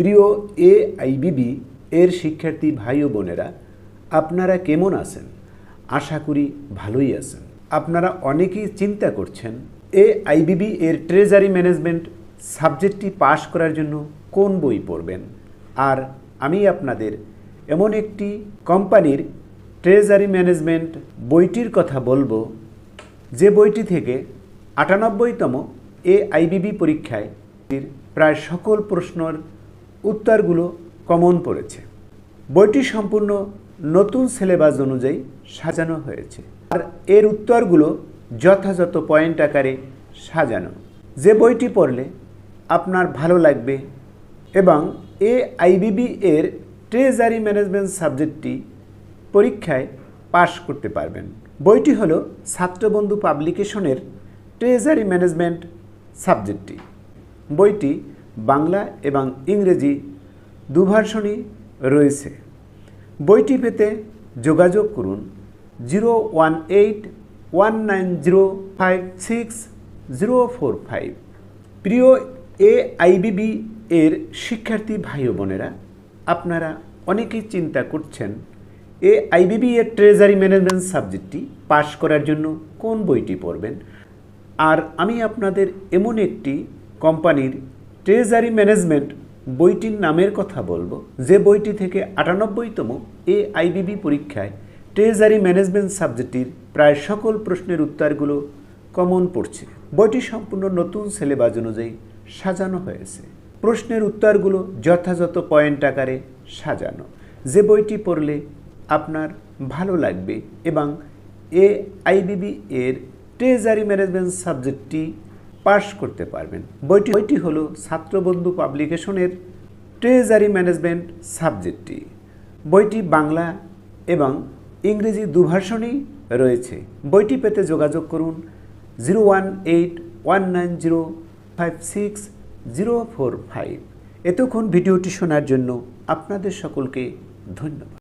প্রিয় এ আইবিবি এর শিক্ষার্থী ভাই ও বোনেরা, আপনারা কেমন আছেন? আশা করি ভালোই আছেন। আপনারা অনেকেই চিন্তা করছেন, এ আইবিবি এর ট্রেজারি ম্যানেজমেন্ট সাবজেক্টটি পাশ করার জন্য কোন বই পড়বেন? আর আমি আপনাদের এমন একটি কোম্পানির ট্রেজারি ম্যানেজমেন্ট বইটির কথা বলব, যে বইটি থেকে আটানব্বইতম এ আইবিবি পরীক্ষায় প্রায় সকল প্রশ্নের উত্তরগুলো কমন পড়েছে। বইটি সম্পূর্ণ নতুন সিলেবাস অনুযায়ী সাজানো হয়েছে। আর এর উত্তরগুলো যথাযথ পয়েন্ট আকারে সাজানো। যে বইটি পড়লে আপনার ভালো লাগবে এবং এ আইবিবি এর ট্রেজারি ম্যানেজমেন্ট সাবজেক্টটি পরীক্ষায় পাশ করতে পারবেন। বইটি হলো ছাত্রবন্ধু পাবলিকেশনের ট্রেজারি ম্যানেজমেন্ট সাবজেক্টটি। বইটি বাংলা এবং ইংরেজি দুভার্সনই রয়েছে। বইটি পেতে যোগাযোগ করুন zero one eight one nine zero five six zero four five. প্রিয় এ আইবিবি এর শিক্ষার্থী ভাই বোনেরা, আপনারা অনেকেই চিন্তা করছেন, এ আইবিবি এর ট্রেজারি ম্যানেজমেন্ট সাবজেক্টটি পাশ করার জন্য কোন বইটি পড়বেন? আর আমি আপনাদের এমন একটি কোম্পানির ট্রেজারি ম্যানেজমেন্ট বইটির নামের কথা বলব। যে বইটি থেকে আটানব্বইতম এ আইবিবি পরীক্ষায় ট্রেজারি ম্যানেজমেন্ট সাবজেক্টটির প্রায় সকল প্রশ্নের উত্তরগুলো কমন পড়ছে। বইটি সম্পূর্ণ নতুন সিলেবাস অনুযায়ী সাজানো হয়েছে। প্রশ্নের উত্তরগুলো যথাযথ পয়েন্ট আকারে সাজানো। যে বইটি পড়লে আপনার ভালো লাগবে এবং এ আইবিবি এর ট্রেজারি ম্যানেজমেন্ট সাবজেক্টটি পাশ করতে পারবেন। বইটি বইটি হলো ছাত্রবন্ধু পাবলিকেশনের ট্রেজারি ম্যানেজমেন্ট সাবজেক্টটি। বইটি বাংলা এবং ইংরেজি দুভাষণেই রয়েছে। বইটি পেতে যোগাযোগ করুন zero one eight one nine zero five six zero four five. এতক্ষণ ভিডিওটি শোনার জন্য আপনাদের সকলকে ধন্যবাদ।